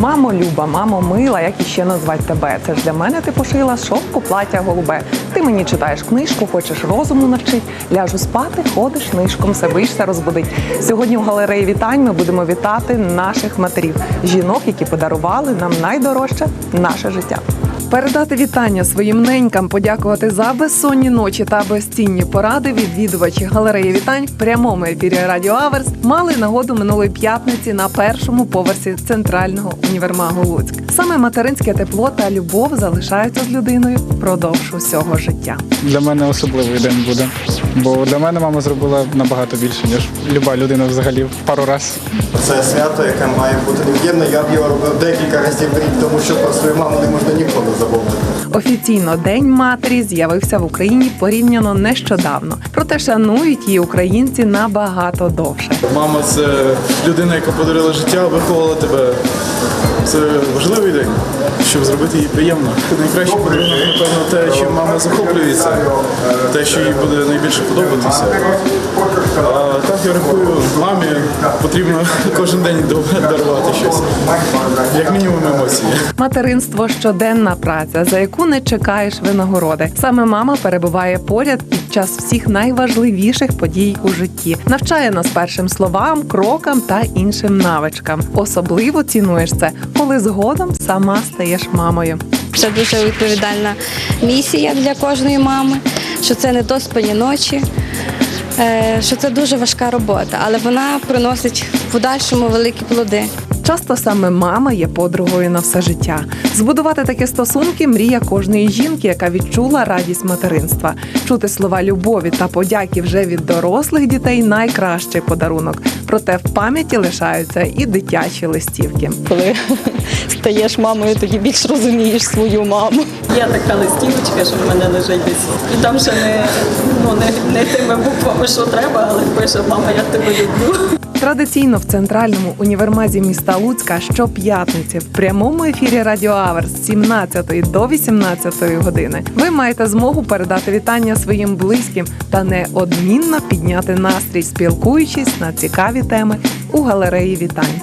Мамо люба, мамо мила, як іще назвать тебе? Це ж для мене ти пошила шовку плаття голубе. Ти мені читаєш книжку, хочеш розуму навчить. Ляжу спати, ходиш нишком, все боїшся розбудить. Сьогодні в галереї вітань ми будемо вітати наших матерів, жінок, які подарували нам найдорожче наше життя. Передати вітання своїм ненькам, подякувати за безсонні ночі та безцінні поради відвідувачі галереї вітань в прямому ефірі Радіо Аверс мали нагоду минулої п'ятниці на першому поверсі центрального універмагу Луцьк. Саме материнське тепло та любов залишаються з людиною впродовж усього життя. Для мене особливий день буде. Бо для мене мама зробила набагато більше, ніж люба людина взагалі пару раз. Це свято, яке має бути нев'ємне. Я б його робив декілька разів в рік, тому що про свою маму не можна ніколи забувати. Офіційно День матері з'явився в Україні порівняно нещодавно. Проте шанують її українці набагато довше. Мама це людина, яка подарила життя, виховала тебе. Це важливий день, щоб зробити їй приємно. Найкращий подарунок, напевно, те, чим мама захоплюється, те, що їй буде найбільше подобатися. А так я рахую, мамі потрібно кожен день дарувати щось, як мінімум емоції. Материнство щоденна праця, за яку не чекаєш винагороди. Саме мама перебуває поряд під час всіх найважливіших подій у житті, навчає нас першим словам, крокам та іншим навичкам. Особливо цінуєш це, коли згодом сама стаєш мамою. Це дуже відповідальна місія для кожної мами, що це не доспані ночі, е, що це дуже важка робота, але вона приносить в подальшому великі плоди. Часто саме мама є подругою на все життя. Збудувати такі стосунки мрія кожної жінки, яка відчула радість материнства. Чути слова любові та подяки вже від дорослих дітей найкращий подарунок. Проте в пам'яті лишаються і дитячі листівки. коли стаєш мамою, тоді більш розумієш свою маму. Є така листівочка, що в мене лежить десь. І там ще не, ну, не, не тими буквами, що треба, але пише Мама, я тебе люблю. Традиційно в центральному універмазі міста Луцька щоп'ятниці в прямому ефірі Радіо Аверс з 17 до 18 години. Ви маєте змогу передати вітання своїм близьким та неодмінно підняти настрій, спілкуючись на теми у галереї вітань.